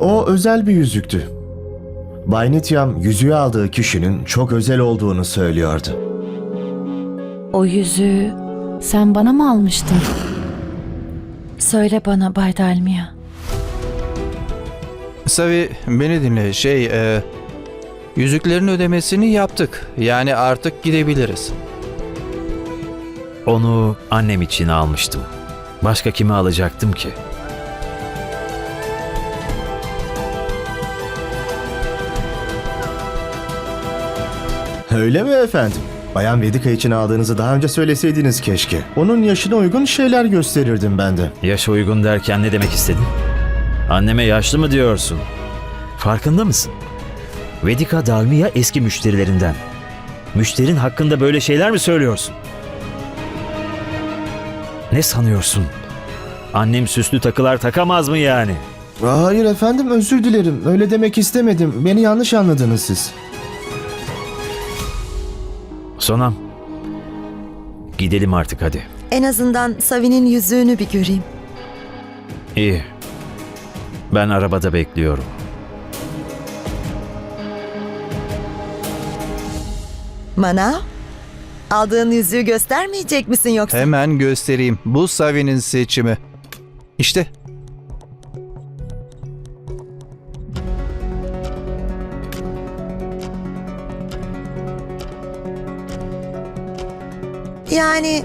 O özel bir yüzüktü. Bay Nityam yüzüğü aldığı kişinin çok özel olduğunu söylüyordu. O yüzüğü sen bana mı almıştın? Söyle bana Bay Dalmia. Savi beni dinle şey e, yüzüklerin ödemesini yaptık. Yani artık gidebiliriz. Onu annem için almıştım. Başka kimi alacaktım ki? Öyle mi efendim? Bayan Vedika için aldığınızı daha önce söyleseydiniz keşke. Onun yaşına uygun şeyler gösterirdim ben de. Yaşa uygun derken ne demek istedin? Anneme yaşlı mı diyorsun? Farkında mısın? Vedika Dalmia eski müşterilerinden. Müşterin hakkında böyle şeyler mi söylüyorsun? Ne sanıyorsun? Annem süslü takılar takamaz mı yani? Hayır efendim özür dilerim. Öyle demek istemedim. Beni yanlış anladınız siz. Sonam. Gidelim artık hadi. En azından Savi'nin yüzüğünü bir göreyim. İyi. Ben arabada bekliyorum. Mana, aldığın yüzüğü göstermeyecek misin yoksa? Hemen göstereyim. Bu Savi'nin seçimi. İşte Yani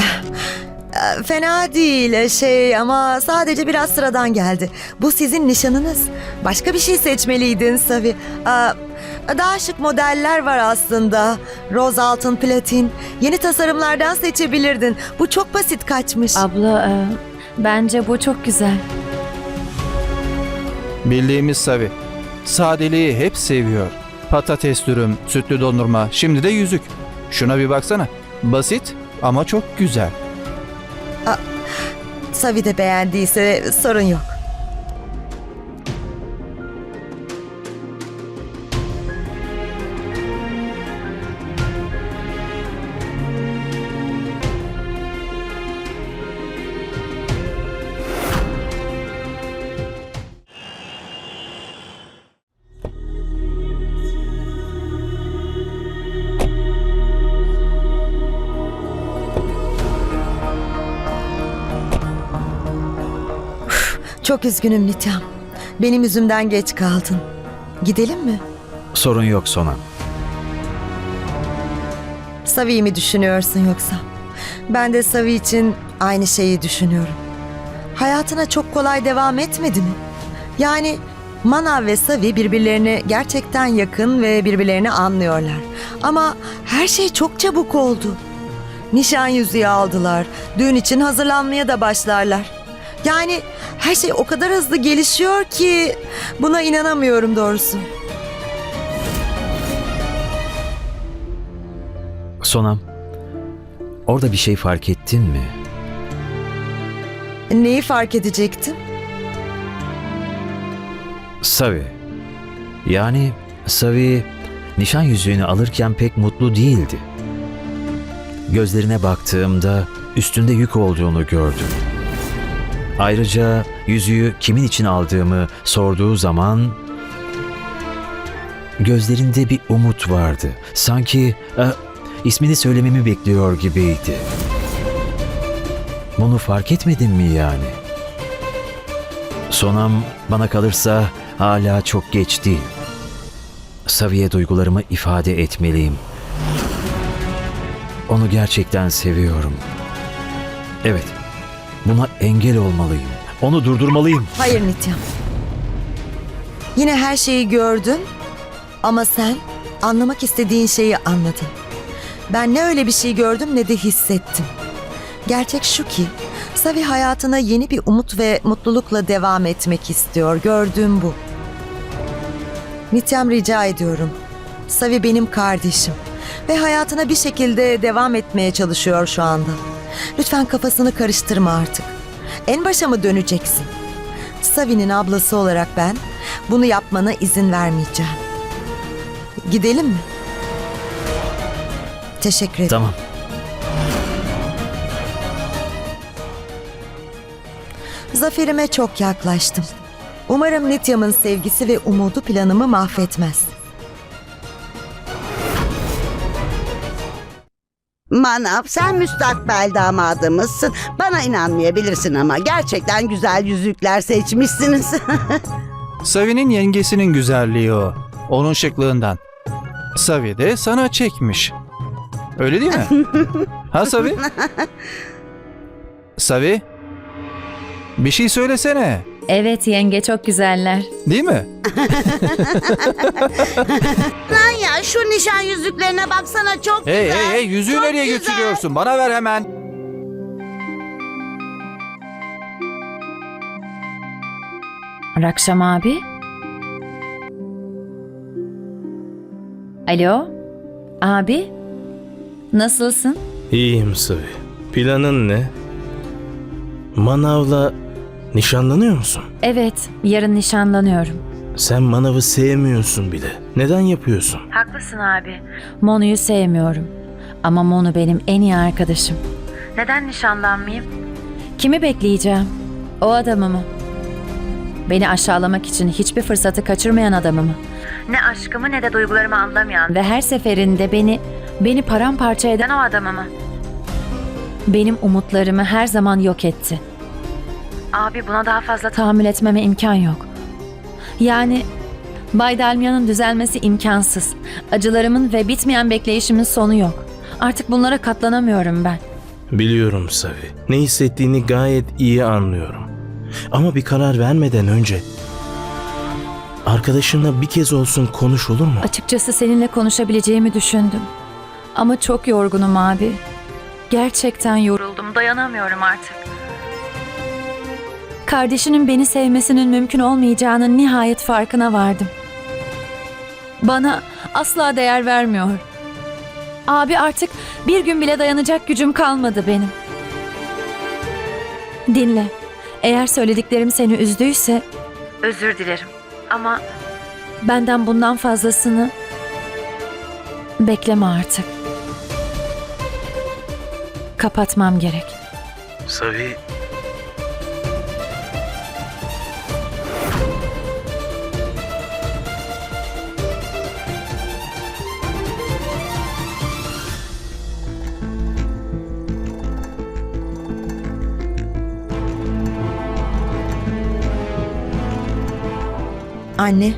ah, fena değil şey ama sadece biraz sıradan geldi. Bu sizin nişanınız. Başka bir şey seçmeliydin Savi. Aa, Daha şık modeller var aslında. Roz altın, platin. Yeni tasarımlardan seçebilirdin. Bu çok basit kaçmış. Abla, e, bence bu çok güzel. bildiğimiz Savi. Sadeliği hep seviyor. Patates dürüm, sütlü dondurma, şimdi de yüzük. Şuna bir baksana. Basit ama çok güzel. Savi de beğendiyse sorun yok. Çok üzgünüm Nityam. Benim yüzümden geç kaldın. Gidelim mi? Sorun yok Sonam. Savi'yi mi düşünüyorsun yoksa? Ben de Savi için aynı şeyi düşünüyorum. Hayatına çok kolay devam etmedi mi? Yani Manav ve Savi birbirlerine gerçekten yakın ve birbirlerini anlıyorlar. Ama her şey çok çabuk oldu. Nişan yüzüğü aldılar. Düğün için hazırlanmaya da başlarlar. Yani her şey o kadar hızlı gelişiyor ki buna inanamıyorum doğrusu. Sonam. Orada bir şey fark ettin mi? Neyi fark edecektim? Savi. Yani Savi nişan yüzüğünü alırken pek mutlu değildi. Gözlerine baktığımda üstünde yük olduğunu gördüm. Ayrıca yüzüğü kimin için aldığımı sorduğu zaman gözlerinde bir umut vardı. Sanki e, ismini söylememi bekliyor gibiydi. Bunu fark etmedin mi yani? Sonam bana kalırsa hala çok geç değil. Saviye duygularımı ifade etmeliyim. Onu gerçekten seviyorum. Evet, buna engel olmalıyım. Onu durdurmalıyım. Hayır Nityam. Yine her şeyi gördün ama sen anlamak istediğin şeyi anladın. Ben ne öyle bir şey gördüm ne de hissettim. Gerçek şu ki Savi hayatına yeni bir umut ve mutlulukla devam etmek istiyor. Gördüğüm bu. Nityam rica ediyorum. Savi benim kardeşim ve hayatına bir şekilde devam etmeye çalışıyor şu anda. Lütfen kafasını karıştırma artık. En başa mı döneceksin? Savi'nin ablası olarak ben bunu yapmana izin vermeyeceğim. Gidelim mi? Teşekkür ederim. Tamam. Zaferime çok yaklaştım. Umarım Nityam'ın sevgisi ve umudu planımı mahvetmez. Manav sen müstakbel damadımızsın. Bana inanmayabilirsin ama gerçekten güzel yüzükler seçmişsiniz. Savi'nin yengesinin güzelliği o. Onun şıklığından. Savi de sana çekmiş. Öyle değil mi? ha Savi? Savi? Bir şey söylesene. Evet yenge çok güzeller. Değil mi? Lan ya şu nişan yüzüklerine baksana çok Hey güzel. hey hey yüzüğü çok nereye güzel. götürüyorsun? Bana ver hemen. Rakşam abi. Alo. Abi. Nasılsın? İyiyim Sıvı. Planın ne? Manav'la nişanlanıyor musun? Evet, yarın nişanlanıyorum. Sen Manav'ı sevmiyorsun bile. Neden yapıyorsun? Haklısın abi. Monu'yu sevmiyorum. Ama Monu benim en iyi arkadaşım. Neden nişanlanmayayım? Kimi bekleyeceğim? O adamı mı? Beni aşağılamak için hiçbir fırsatı kaçırmayan adamı mı? Ne aşkımı ne de duygularımı anlamayan ve her seferinde beni beni paramparça eden o adamı mı? Benim umutlarımı her zaman yok etti. Abi buna daha fazla tahammül etmeme imkan yok. Yani Bay Dalmia'nın düzelmesi imkansız. Acılarımın ve bitmeyen bekleyişimin sonu yok. Artık bunlara katlanamıyorum ben. Biliyorum Savi. Ne hissettiğini gayet iyi anlıyorum. Ama bir karar vermeden önce arkadaşınla bir kez olsun konuş olur mu? Açıkçası seninle konuşabileceğimi düşündüm. Ama çok yorgunum abi. Gerçekten yoruldum, dayanamıyorum artık. Kardeşinin beni sevmesinin mümkün olmayacağının nihayet farkına vardım. Bana asla değer vermiyor. Abi artık bir gün bile dayanacak gücüm kalmadı benim. Dinle. Eğer söylediklerim seni üzdüyse özür dilerim. Ama benden bundan fazlasını bekleme artık. Kapatmam gerek. Savi Anne,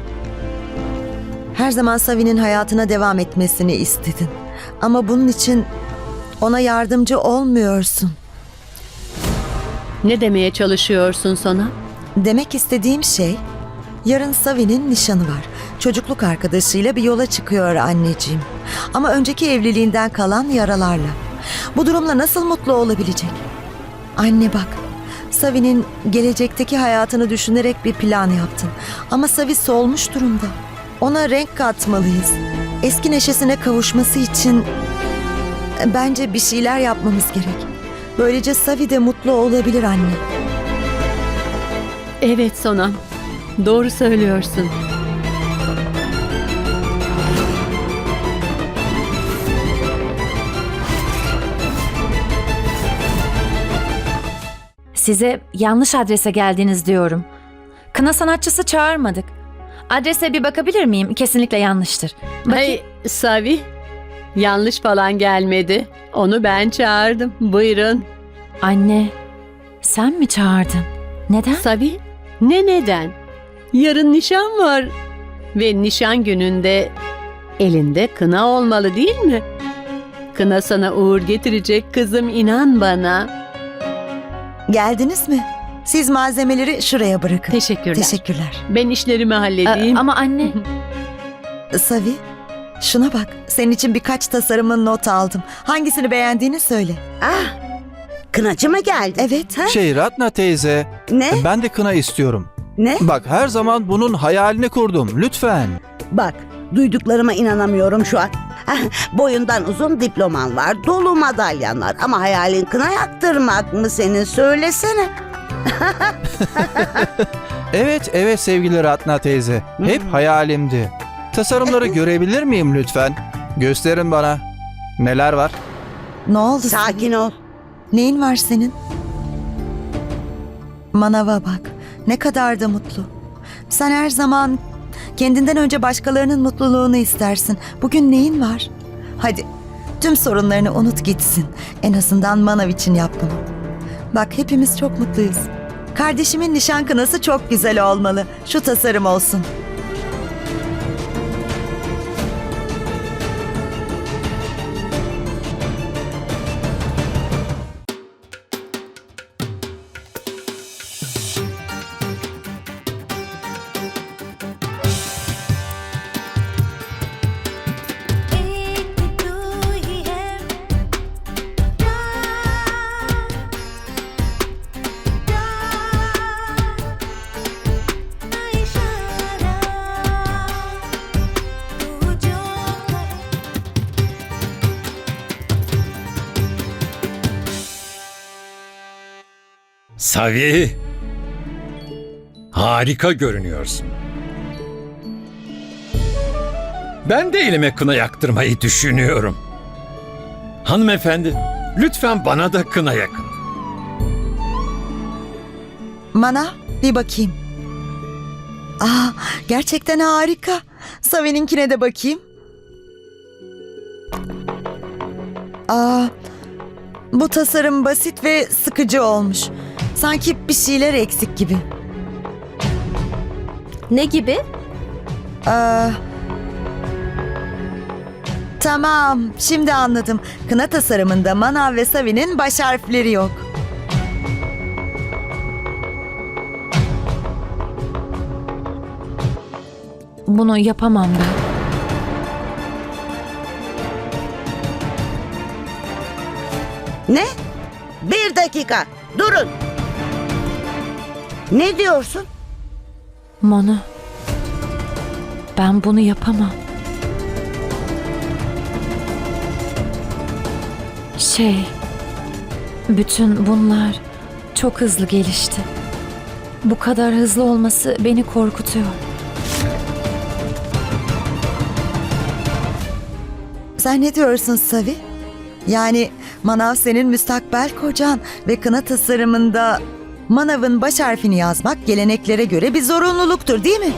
her zaman Savi'nin hayatına devam etmesini istedin. Ama bunun için ona yardımcı olmuyorsun. Ne demeye çalışıyorsun Sona? Demek istediğim şey, yarın Savi'nin nişanı var. Çocukluk arkadaşıyla bir yola çıkıyor anneciğim. Ama önceki evliliğinden kalan yaralarla. Bu durumla nasıl mutlu olabilecek? Anne bak, Savi'nin gelecekteki hayatını düşünerek bir plan yaptın. Ama Savi solmuş durumda. Ona renk katmalıyız. Eski neşesine kavuşması için bence bir şeyler yapmamız gerek. Böylece Savi de mutlu olabilir anne. Evet Sona. Doğru söylüyorsun. Size yanlış adrese geldiniz diyorum. Kına sanatçısı çağırmadık. Adrese bir bakabilir miyim? Kesinlikle yanlıştır. Bakayım. Hey Savi. Yanlış falan gelmedi. Onu ben çağırdım. Buyurun. Anne, sen mi çağırdın? Neden? Savi, ne neden? Yarın nişan var. Ve nişan gününde elinde kına olmalı değil mi? Kına sana uğur getirecek kızım inan bana. Geldiniz mi? Siz malzemeleri şuraya bırakın. Teşekkürler. Teşekkürler. Ben işlerimi halledeyim. ama anne, Savi, şuna bak. Senin için birkaç tasarımın not aldım. Hangisini beğendiğini söyle. Ah, kınacı mı geldi? Evet. Ha? Şey Ratna teyze. Ne? Ben de kına istiyorum. Ne? Bak her zaman bunun hayalini kurdum. Lütfen. Bak, duyduklarıma inanamıyorum şu an. Ah, Boyundan uzun diploman var, dolu madalyan var. Ama hayalin kına yaktırmak mı senin? Söylesene. Evet evet sevgili Ratna teyze. Hep hayalimdi. Tasarımları görebilir miyim lütfen? Gösterin bana. Neler var? Ne oldu? Sakin ol. Neyin var senin? Manava bak. Ne kadar da mutlu. Sen her zaman kendinden önce başkalarının mutluluğunu istersin. Bugün neyin var? Hadi tüm sorunlarını unut gitsin. En azından Manav için yap bunu. Bak hepimiz çok mutluyuz. Kardeşimin nişan kınası çok güzel olmalı. Şu tasarım olsun. Savi. Harika görünüyorsun. Ben de elime kına yaktırmayı düşünüyorum. Hanımefendi, lütfen bana da kına yakın. Mana bir bakayım. Aa gerçekten harika. Savi'ninkine de bakayım. Aa bu tasarım basit ve sıkıcı olmuş. Sanki bir şeyler eksik gibi. Ne gibi? Aa, tamam şimdi anladım. Kına tasarımında Manav ve Savi'nin baş harfleri yok. Bunu yapamam ben. Ne? Bir dakika. Durun. Ne diyorsun? Monu. Ben bunu yapamam. Şey, bütün bunlar çok hızlı gelişti. Bu kadar hızlı olması beni korkutuyor. Sen ne diyorsun Savi? Yani Manav senin müstakbel kocan ve kına tasarımında Manav'ın baş harfini yazmak geleneklere göre bir zorunluluktur değil mi?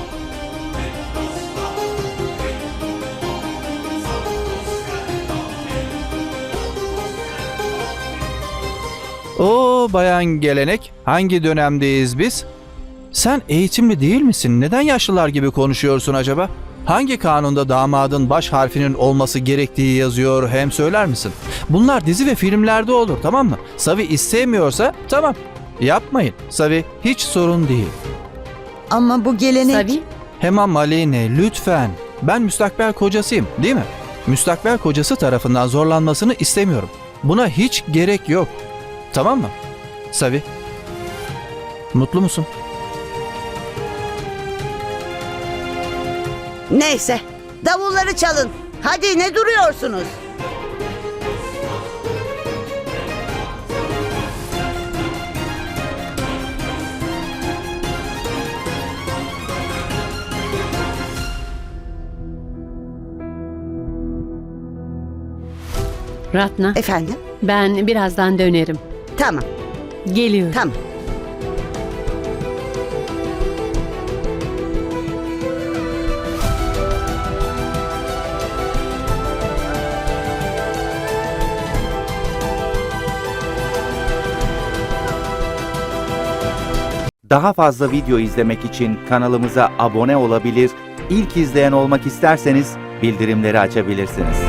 Oo bayan gelenek. Hangi dönemdeyiz biz? Sen eğitimli değil misin? Neden yaşlılar gibi konuşuyorsun acaba? Hangi kanunda damadın baş harfinin olması gerektiği yazıyor hem söyler misin? Bunlar dizi ve filmlerde olur tamam mı? Savi istemiyorsa tamam. Yapmayın. Savi hiç sorun değil. Ama bu gelenek... Savi, Hemen Malene lütfen. Ben müstakbel kocasıyım değil mi? Müstakbel kocası tarafından zorlanmasını istemiyorum. Buna hiç gerek yok. Tamam mı? Savi. Mutlu musun? Neyse. Davulları çalın. Hadi ne duruyorsunuz? Ratna, Efendim? ben birazdan dönerim. Tamam. Geliyorum. Tamam. Daha fazla video izlemek için kanalımıza abone olabilir, ilk izleyen olmak isterseniz bildirimleri açabilirsiniz.